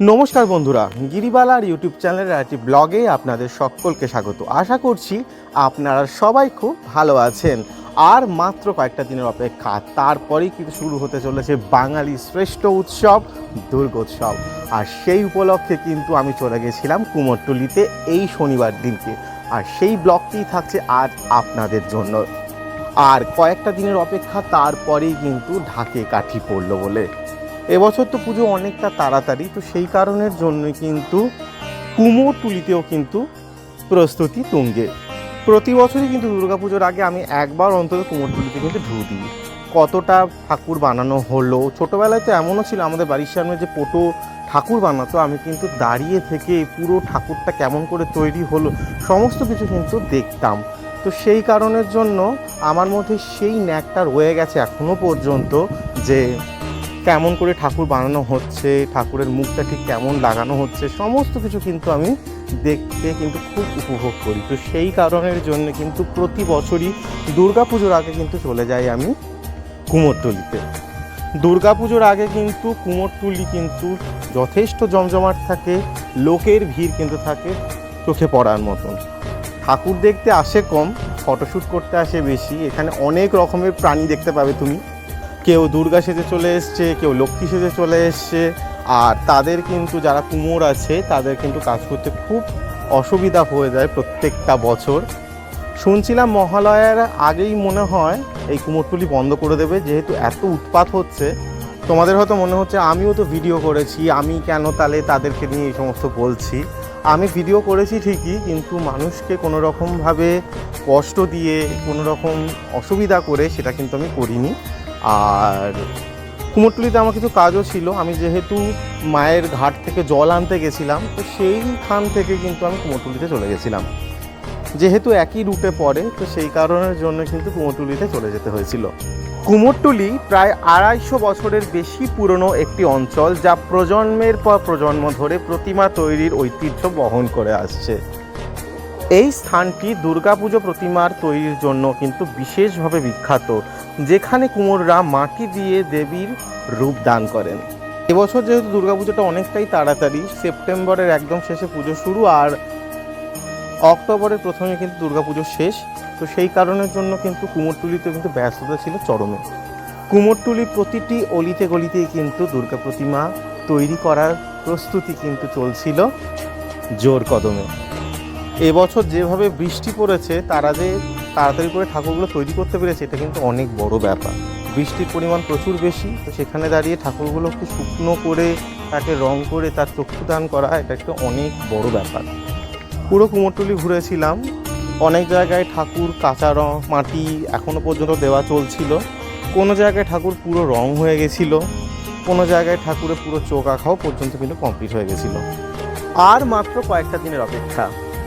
নমস্কার বন্ধুরা, গিরিবালার ইউটিউব চ্যানেলের একটি ব্লগে আপনাদের সকলকে স্বাগত। আশা করছি আপনারা সবাই খুব ভালো আছেন। আর মাত্র কয়েকটা দিনের অপেক্ষা, তারপরেই কিন্তু শুরু হতে চলেছে বাঙালির শ্রেষ্ঠ উৎসব দুর্গোৎসব আর সেই উপলক্ষে কিন্তু আমি চলে গেছিলাম কুমোরটুলিতে এই শনিবার দিনকে। আর সেই ব্লগটি থাকছে আজ আপনাদের জন্য। আর কয়েকটা দিনের অপেক্ষা, তারপরেই কিন্তু ঢাকে কাঠি পড়ল বলে। এবছর তো পুজো অনেকটা তাড়াতাড়ি, তো সেই কারণের জন্যই কিন্তু কুমোরটুলিতেও কিন্তু প্রস্তুতি তুঙ্গে। প্রতি বছরই কিন্তু দুর্গাপুজোর আগে আমি একবার অন্তত কুমোরটুলিতে কিন্তু ঢু দিই। কতটা ঠাকুর বানানো হলো, ছোটোবেলায় তো এমনও ছিল আমাদের বাড়ির সামনে যে পোটো ঠাকুর বানাতো, আমি কিন্তু দাঁড়িয়ে থেকে পুরো ঠাকুরটা কেমন করে তৈরি হলো, সমস্ত কিছু কিন্তু দেখতাম। তো সেই কারণের জন্য আমার মধ্যে সেই ন্যাকটা রয়ে গেছে এখনও পর্যন্ত যে কেমন করে ঠাকুর বানানো হচ্ছে, ঠাকুরের মুখটা ঠিক কেমন লাগানো হচ্ছে, সমস্ত কিছু কিন্তু আমি দেখতে কিন্তু খুব উপভোগ করি। তো সেই কারণের জন্য কিন্তু প্রতি বছরই দুর্গাপুজোর আগে কিন্তু চলে যাই আমি কুমোরটুলিতে। দুর্গাপুজোর আগে কিন্তু কুমোরটুলি কিন্তু যথেষ্ট জমজমাট থাকে, লোকের ভিড় কিন্তু থাকে চোখে পড়ার মতন। ঠাকুর দেখতে আসে কম ফটোশ্যুট করতে আসে বেশি, এখানে অনেক রকমের প্রাণী দেখতে পাবে তুমি। কেউ দুর্গা সেজে চলে এসছে, কেউ লক্ষ্মী সেজে চলে এসছে। আর তাদের কিন্তু যারা কুমোর আছে, তাদের কিন্তু কাজ করতে খুব অসুবিধা হয়ে যায় প্রত্যেকটা বছর। শুনছিলাম মহালয়ার আগেই মনে হয় এই কুমোরটুলি বন্ধ করে দেবে, যেহেতু এত উৎপাত হচ্ছে। তোমাদের হয়তো মনে হচ্ছে, আমিও তো ভিডিও করেছি, আমি কেন তাহলে তাদেরকে নিয়ে এই সমস্ত বলছি? আমি ভিডিও করেছি ঠিকই, কিন্তু মানুষকে কোনো রকমভাবে কষ্ট দিয়ে কোনো রকম অসুবিধা করে সেটা কিন্তু আমি করিনি। আর কুমোরটুলিতে আমার কিছু কাজও ছিল। আমি যেহেতু মায়ের ঘাট থেকে জল আনতে গেছিলাম, তো সেইখান থেকে কিন্তু আমি কুমোরটুলিতে চলে গেছিলাম। যেহেতু একই রুটে পড়ে, তো সেই কারণের জন্য কিন্তু কুমোরটুলিতে চলে যেতে হয়েছিল। কুমোরটুলি প্রায় আড়াইশো বছরের বেশি পুরনো একটি অঞ্চল, যা প্রজন্মের পর প্রজন্ম ধরে প্রতিমা তৈরির ঐতিহ্য বহন করে আসছে। এই স্থানটি দুর্গাপুজো প্রতিমার তৈরির জন্য কিন্তু বিশেষভাবে বিখ্যাত। যেখানে কুমোররা মাটি দিয়ে দেবীর রূপ দান করেন। এবছর যেহেতু দুর্গাপুজোটা অনেকটাই তাড়াতাড়ি, সেপ্টেম্বরের একদম শেষে পুজো শুরু আর অক্টোবরের প্রথমে কিন্তু দুর্গাপুজো শেষ। তো সেই কারণের জন্য কিন্তু কুমোরটুলিতে কিন্তু ব্যস্ততা ছিল চরমে। কুমোরটুলির প্রতিটি অলিতে গলিতেই কিন্তু দুর্গা প্রতিমা তৈরি করার প্রস্তুতি কিন্তু চলছিল জোর কদমে। এবছর যেভাবে বৃষ্টি পড়েছে, তারা যে তাড়াতাড়ি করে ঠাকুরগুলো তৈরি করতে পেরেছে, এটা কিন্তু অনেক বড় ব্যাপার। বৃষ্টির পরিমাণ প্রচুর বেশি, তো সেখানে দাঁড়িয়ে ঠাকুরগুলোকে শুকনো করে, তাকে রং করে তার চক্ষুদান করা, এটা একটা অনেক বড় ব্যাপার। পুরো কুমোরটুলি ঘুরেছিলাম, অনেক জায়গায় ঠাকুর কাঁচা রং, মাটি এখনও পর্যন্ত দেওয়া চলছিল। কোনো জায়গায় ঠাকুর পুরো রং হয়ে গেছিল, কোনো জায়গায় ঠাকুরের পুরো চোখ আঁকাও পর্যন্ত কিন্তু কমপ্লিট হয়ে গেছিল। আর মাত্র কয়েকটা দিনের অপেক্ষা।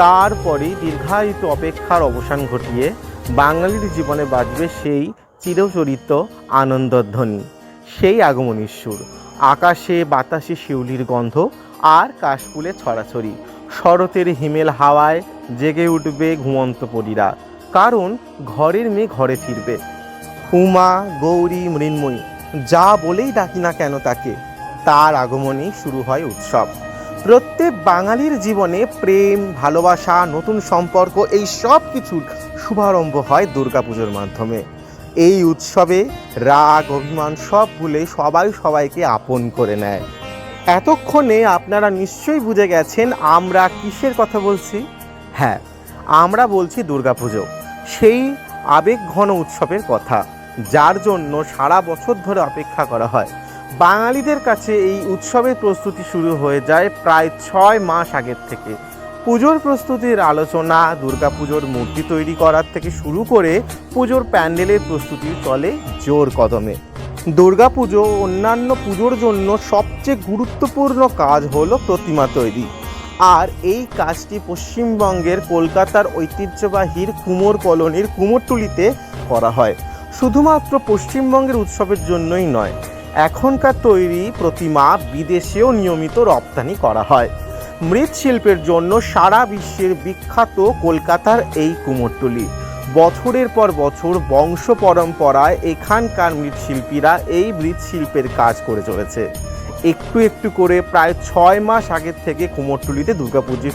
তারপরেই দীর্ঘায়িত অপেক্ষার অবসান ঘটিয়ে বাঙালির জীবনে বাজবে সেই চিরচরিত আনন্দধ্বনি, সেই আগমনীর সুর। আকাশে বাতাসে শিউলির গন্ধ আর কাশফুলে ছড়াছড়ি। শরতের হিমেল হাওয়ায় জেগে উঠবে ঘুমন্ত পরীরা। কারণ ঘরের মেয়ে ঘরে ফিরবে। উমা, গৌরী, মৃন্ময়ী, যা বলেই ডাকি না কেন তাকে, তার আগমনেই শুরু হয় উৎসব। প্রত্যেক বাঙালির জীবনে প্রেম, ভালোবাসা, নতুন সম্পর্ক, এই সব কিছুর শুভারম্ভ হয় দুর্গাপুজোর মাধ্যমে। এই উৎসবে রাগ, অভিমান সব ভুলে সবাই সবাইকে আপন করে নেয়। এতক্ষণে আপনারা নিশ্চয়ই বুঝে গেছেন আমরা কিসের কথা বলছি? হ্যাঁ আমরা বলছি দুর্গাপুজো, সেই আবেগ ঘন উৎসবের কথা, যার জন্য সারা বছর ধরে অপেক্ষা করা হয়। বাঙালিদের কাছে এই উৎসবের প্রস্তুতি শুরু হয়ে যায় প্রায় ছয় মাস আগের থেকে। পুজোর প্রস্তুতির আলোচনা, দুর্গাপুজোর মূর্তি তৈরি করার থেকে শুরু করে পুজোর প্যান্ডেলের প্রস্তুতি চলে জোর কদমে। দুর্গাপুজো অন্যান্য পুজোর জন্য সবচেয়ে গুরুত্বপূর্ণ কাজ হলো প্রতিমা তৈরি। আর এই কাজটি পশ্চিমবঙ্গের কলকাতার ঐতিহ্যবাহীর কুমোর কলোনির কুমোরটুলিতে করা হয়। শুধুমাত্র পশ্চিমবঙ্গের উৎসবের জন্যই নয় এখনকার তৈরি প্রতিমা বিদেশেও নিয়মিত রপ্তানি করা হয়। মৃৎশিল্পের জন্য সারা বিশ্বের বিখ্যাত কলকাতার এই কুমোরটুলি। বছরের পর বছর বংশ পরম্পরায় এখানকার মৃৎশিল্পীরা এই মৃৎশিল্পের কাজ করে চলেছে। একটু একটু করে প্রায় ছয় মাস আগের থেকে কুমোরটুলিতে দুর্গাপুজোর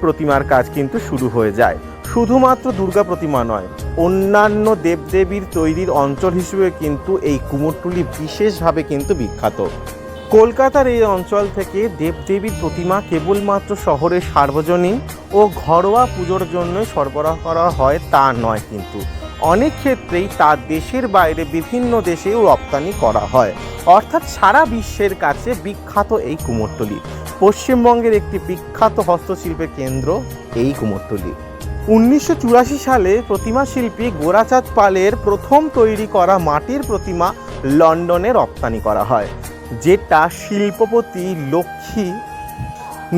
প্রতিমার কাজ কিন্তু শুরু হয়ে যায়। শুধুমাত্র দুর্গা প্রতিমা নয়, অন্যান্য দেবদেবীর তৈরির অঞ্চল হিসেবে কিন্তু এই কুমোরটুলি বিশেষভাবে কিন্তু বিখ্যাত। কলকাতার এই অঞ্চল থেকে দেবদেবীর প্রতিমা কেবলমাত্র শহরের সার্বজনীন ও ঘরোয়া পুজোর জন্য সরবরাহ করা হয় তা নয় কিন্তু। অনেক ক্ষেত্রেই তা দেশের বাইরে বিভিন্ন দেশেও রপ্তানি করা হয়। অর্থাৎ সারা বিশ্বের কাছে বিখ্যাত এই কুমোরটুলি। পশ্চিমবঙ্গের একটি বিখ্যাত হস্তশিল্পের কেন্দ্র এই কুমোরটুলি। উনিশশো চুরাশি সালে প্রতিমা শিল্পী গোরাচাঁদ পালের প্রথম তৈরি করা মাটির প্রতিমা লন্ডনে রপ্তানি করা হয়, যেটা শিল্পপতি লক্ষ্মী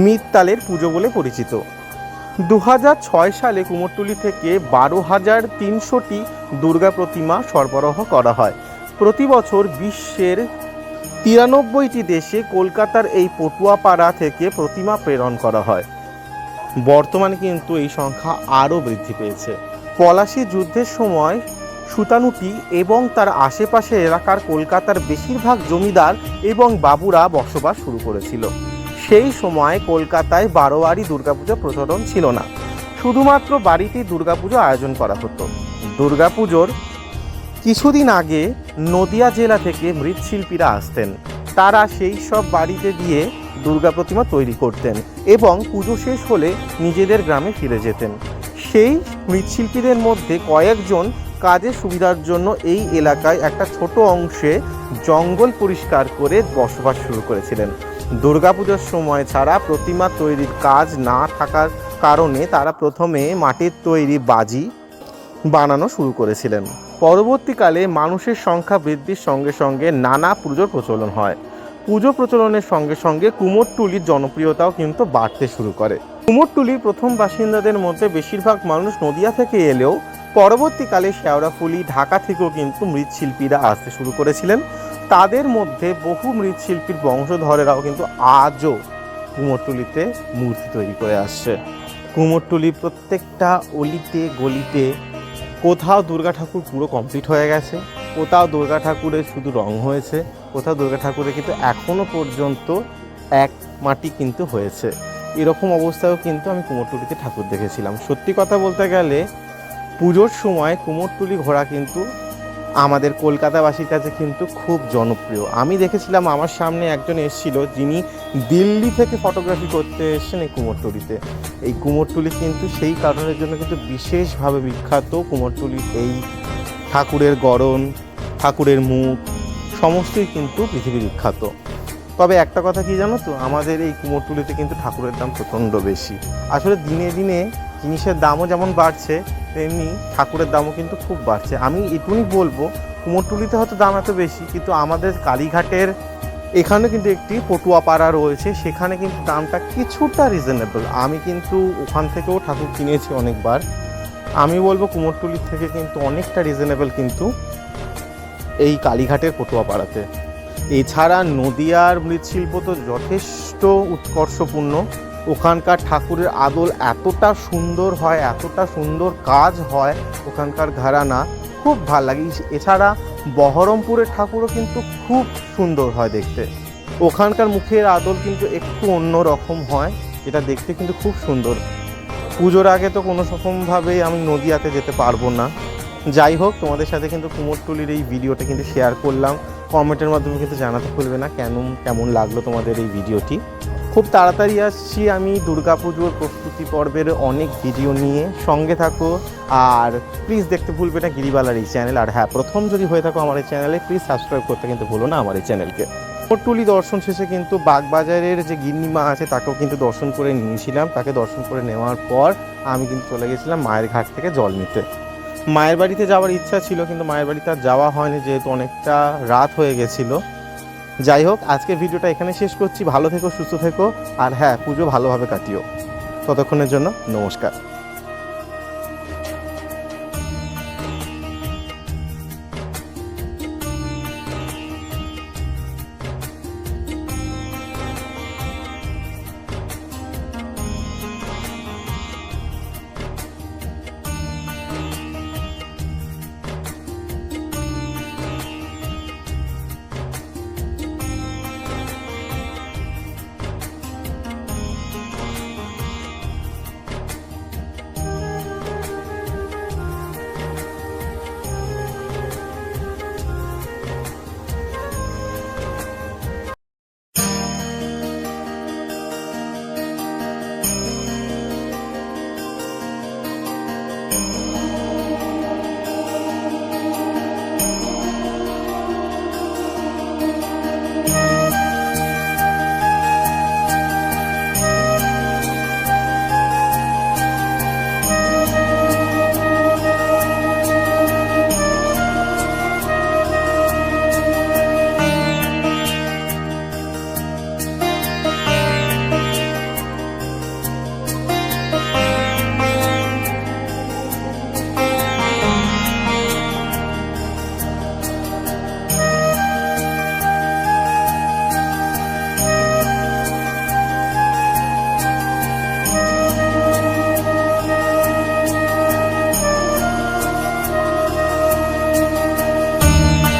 মিত্তালের পুজো বলে পরিচিত। দু সালে কুমোরটুলি থেকে বারো হাজার তিনশোটি দুর্গা প্রতিমা সরবরাহ করা হয়। প্রতি বছর বিশ্বের তিরানব্বইটি দেশে কলকাতার এই পটুয়াপাড়া থেকে প্রতিমা প্রেরণ করা হয়। বর্তমানে কিন্তু এই সংখ্যা আরও বৃদ্ধি পেয়েছে। পলাশি যুদ্ধের সময় সুতানুটি এবং তার আশেপাশে এলাকার কলকাতার বেশিরভাগ জমিদার এবং বাবুরা বসবাস শুরু করেছিল। সেই সময় কলকাতায় বারোয়ারি দুর্গাপুজো প্রচলন ছিল না। শুধুমাত্র বাড়িতেই দুর্গাপুজো আয়োজন করা হতো। দুর্গাপুজোর কিছুদিন আগে নদিয়া জেলা থেকে মৃৎশিল্পীরা আসতেন। তারা সেই সব বাড়িতে দিয়ে দুর্গা প্রতিমা তৈরি করতেন এবং পুজো শেষ হলে নিজেদের গ্রামে ফিরে যেতেন। সেই মৃৎশিল্পীদের মধ্যে কয়েকজন কাজের সুবিধার জন্য এই এলাকায় একটা ছোট অংশে জঙ্গল পরিষ্কার করে বসবাস শুরু করেছিলেন। দুর্গাপুজোর সময় ছাড়া প্রতিমা তৈরির কাজ না থাকার কারণে তারা প্রথমে মাটির তৈরি বাজি বানানো শুরু করেছিলেন। পরবর্তীকালে মানুষের সংখ্যা বৃদ্ধির সঙ্গে সঙ্গে নানা পুজোর প্রচলন হয়। পুজো প্রচলনের সঙ্গে সঙ্গে কুমোরটুলির জনপ্রিয়তাও কিন্তু বাড়তে শুরু করে। কুমোরটুলির প্রথম বাসিন্দাদের মধ্যে বেশিরভাগ মানুষ নদিয়া থেকে এলেও পরবর্তীকালে শেওড়াফুলি ঢাকা থেকেও কিন্তু মৃৎশিল্পীরা আসতে শুরু করেছিলেন। তাদের মধ্যে বহু মৃৎশিল্পীর বংশধরেরাও কিন্তু আজও কুমোরটুলিতে মূর্তি তৈরি করে আসছে। কুমোরটুলি প্রত্যেকটা অলিতে, গলিতে কোথাও দুর্গা ঠাকুর পুরো কমপ্লিট হয়ে গেছে। কোথাও দুর্গা ঠাকুরের শুধু রং হয়েছে। কোথাও দুর্গা ঠাকুরের কিন্তু এখনও পর্যন্ত এক মাটি কিন্তু হয়েছে। এরকম অবস্থায়ও কিন্তু আমি কুমোরটুলিতে ঠাকুর দেখেছিলাম। সত্যি কথা বলতে গেলে, পুজোর সময় কুমোরটুলি ঘোরা কিন্তু আমাদের কলকাতাবাসীর কাছে কিন্তু খুব জনপ্রিয়। আমি দেখেছিলাম, আমার সামনে একজন এসেছিল, যিনি দিল্লি থেকে ফটোগ্রাফি করতে এসেছেন এই কুমোরটুলিতে। এই কুমোরটুলি কিন্তু সেই কারণের জন্য কিন্তু বিশেষভাবে বিখ্যাত কুমোরটুলির এই ঠাকুরের গড়ন, ঠাকুরের মুখ সমস্তই কিন্তু পৃথিবী বিখ্যাত। তবে একটা কথা কি জানো তো? আমাদের এই কুমোরটুলিতে কিন্তু ঠাকুরের দাম প্রচণ্ড বেশি। আসলে দিনে দিনে জিনিসের দামও যেমন বাড়ছে, তেমনি ঠাকুরের দামও কিন্তু খুব বাড়ছে। আমি এটুকুনি বলব, কুমোরটুলিতে হয়তো দাম এত বেশি, কিন্তু আমাদের কালীঘাটের এখানে কিন্তু একটি পটুয়াপাড়া রয়েছে, সেখানে কিন্তু দামটা কিছুটা রিজনেবল আমি কিন্তু ওখান থেকেও ঠাকুর কিনেছি অনেকবার। আমি বলব কুমোরটুলির থেকে কিন্তু অনেকটা রিজনেবল কিন্তু এই কালীঘাটের পটুয়াপাড়াতে। এছাড়া নদিয়ার মৃৎশিল্প তো যথেষ্ট উৎকর্ষপূর্ণ। ওখানকার ঠাকুরের আদল এতটা সুন্দর হয়, এতটা সুন্দর কাজ হয় ওখানকার ঘরানা, খুব ভালো লাগে। এছাড়া বহরমপুরের ঠাকুরও কিন্তু খুব সুন্দর হয় দেখতে। ওখানকার মুখের আদল কিন্তু একটু অন্য রকম হয়, এটা দেখতে কিন্তু খুব সুন্দর। পুজোর আগে তো কোনো রকমভাবেই আমি নদিয়াতে যেতে পারব না। যাই হোক, তোমাদের সাথে কিন্তু কুমোরটুলির এই ভিডিওটা কিন্তু শেয়ার করলাম। কমেন্টের মাধ্যমে কিন্তু জানাতে ভুলবে না কেন, কেমন লাগল তোমাদের এই ভিডিওটি। খুব তাড়াতাড়ি আসছি আমি দুর্গাপুজোর প্রস্তুতি পর্বের অনেক ভিডিও নিয়ে। সঙ্গে থাকো, আর প্লিজ দেখতে ভুলবে না গিরিবালার এই চ্যানেল আর হ্যাঁ প্রথম যদি হয়ে থাকো আমার এই চ্যানেলে প্লিজ সাবস্ক্রাইব করতে কিন্তু ভুলো না আমার এই চ্যানেলকে কুমোরটুলি দর্শন শেষে কিন্তু বাগবাজারের যে গিন্নিমা আছে, তাকেও কিন্তু দর্শন করে নিয়েছিলাম। তাকে দর্শন করে নেওয়ার পর আমি কিন্তু চলে গেছিলাম মায়ের ঘাট থেকে জল নিতে। মায়ের বাড়িতে যাওয়ার ইচ্ছা ছিল, কিন্তু মায়ের বাড়িতে আর যাওয়া হয়নি যেহেতু অনেকটা রাত হয়ে গেছিল। যাই হোক, আজকের ভিডিওটা এখানে শেষ করছি। ভালো থেকো, সুস্থ থেকো, আর হ্যাঁ পুজো ভালোভাবে কাটিও। ততক্ষণের জন্য নমস্কার।